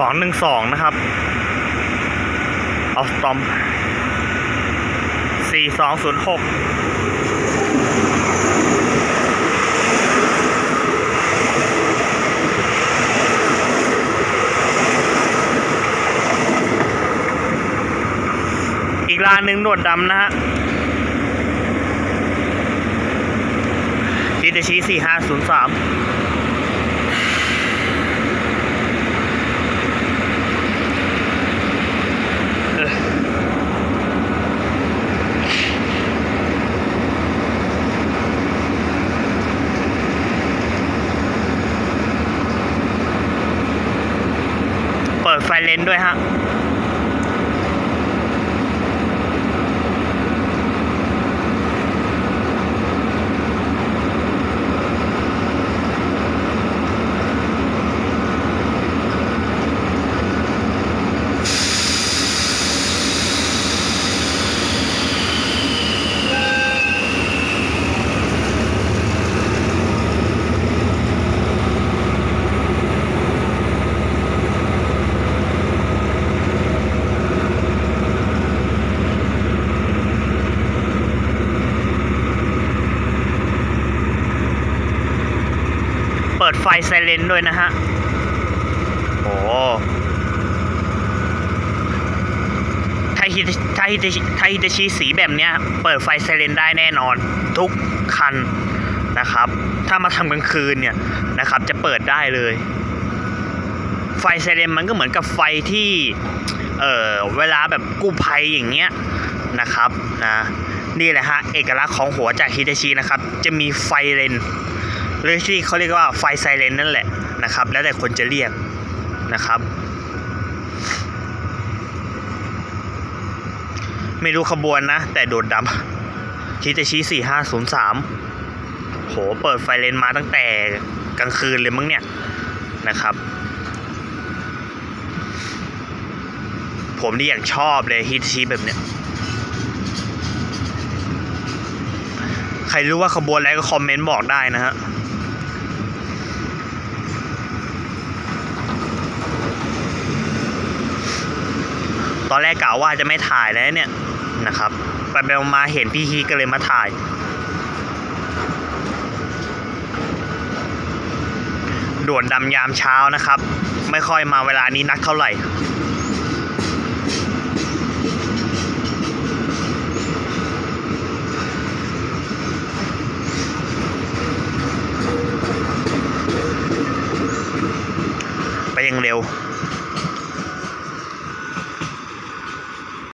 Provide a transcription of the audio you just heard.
สองหนึ่งสองนะครับออฟตอมสี่สองศูนย์หกอีกลานหนึ่งหนวดดำนะฮะฮิตาชิสี่ห้าศูนย์สาม ปิดไฟเลนด้วยฮะ เปิดไฟไซเรนด้วยนะฮะ โอ้ถ้าฮิตถ้าฮิตถ้าฮิตชิสีแบบเนี้ย เปิดไฟไซเรนได้แน่นอน ทุกคันนะครับ ถ้ามาทำกลางคืนเนี่ยนะครับ จะเปิดได้เลย ไฟไซเรนมันก็เหมือนกับไฟที่ เออเวลาแบบกู้ภัยอย่างเงี้ยนะครับนะนี่แหละฮะ เอกลักษณ์ของหัวจากฮิตาชินะครับ จะมีไฟเลน หรือที่เขาเรียกว่าไฟไซเรนนั่นแหละนะครับ แล้วแต่คนจะเรียกนะครับ ไม่รู้ขบวนนะ แต่โดดดำฮิตาชิสี่ห้าศูนย์สามโห เปิดไฟเลนมาตั้งแต่กลางคืนเลยมั้งเนี่ยนะครับ ผมนี่อย่างชอบเลยฮิตาชิแบบเนี้ยใครรู้ว่าขบวนอะไรก็คอมเมนต์บอกได้นะฮะ ตอนแรกกล่าวว่าจะไม่ถ่ายแล้วเนี่ยนะครับ ไปไปมาเห็นพี่ฮีก็เลยมาถ่าย ด่วนดำยามเช้านะครับ ไม่ค่อยมาเวลานี้นักเท่าไหร่ไปยังเร็ว